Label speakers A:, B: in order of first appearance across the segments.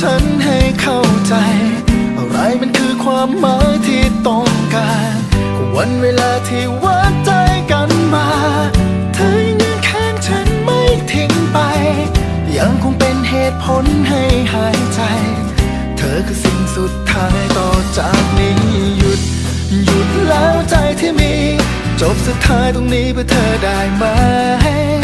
A: ฉันให้เข้าใจ อะไรมันคือความหมายที่ต้องการก็วันเวลาที่วัดใจกันมา เธอยังยืนข้างฉันไม่ทิ้งไป ยังคงเป็นเหตุผลให้หายใจ เธอคือสิ่งสุดท้ายต่อจากนี้หยุด หยุดแล้วใจที่มี จบสุดท้ายตรงนี้เพื่อเธอได้ไหม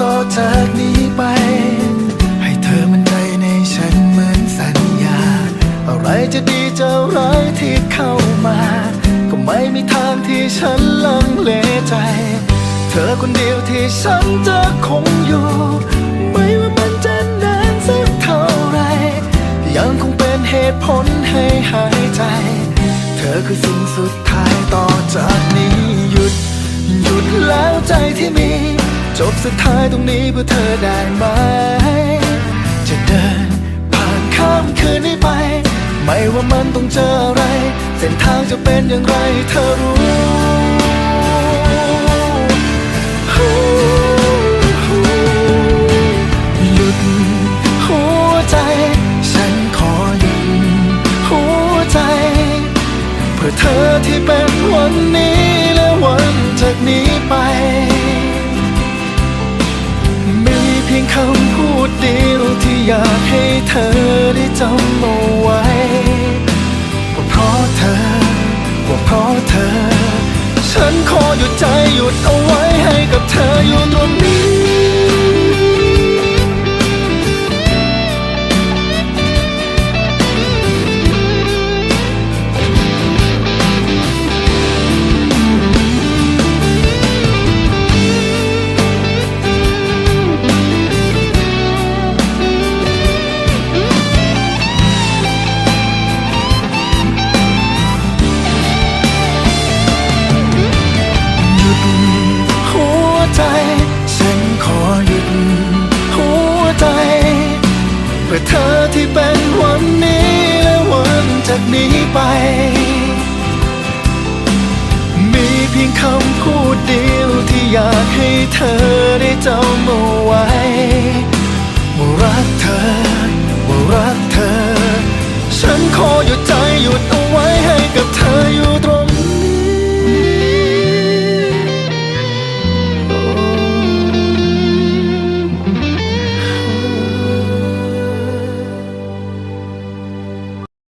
A: ต่อจากนี้ไป ให้เธอมั่นใจในฉันเหมือนสัญญา อะไรจะดีจะร้ายที่เข้ามา ก็ไม่มีทางที่ฉันลังเลใจ เธอคนเดียวที่ฉันจะคงอยู่ ไม่ว่ามันจะนานสักเท่าไหรยังคงเป็นเหตุผลให้หายใจ เธอคือสิ่งสุดท้ายต่อจากนี้หยุด หยุดแล้วใจที่มี จบสุดท้ายตรงนี้เพื่อเธอได้ไหม จะเดินผ่านข้ามคืนนี้ไป ไม่ว่ามันต้องเจออะไร เส้นทางจะเป็นอย่างไรเธอรู้หยุดหัวใจฉันขอยุดหัวใจเพื่อเธอที่เป็นวันนี้ำเอาไว้ว่าเพราะเธอว่าเพราะเธอ ฉันขอหยุดใจหยุดเอาไว้ให้กับเธออยู่ตรงนี้ พื่อเธอที่เป็นวันนี้และวันจากนี้ไป มีเพียงคำพูดเดียวที่อยากให้เธอได้จำเอาไว้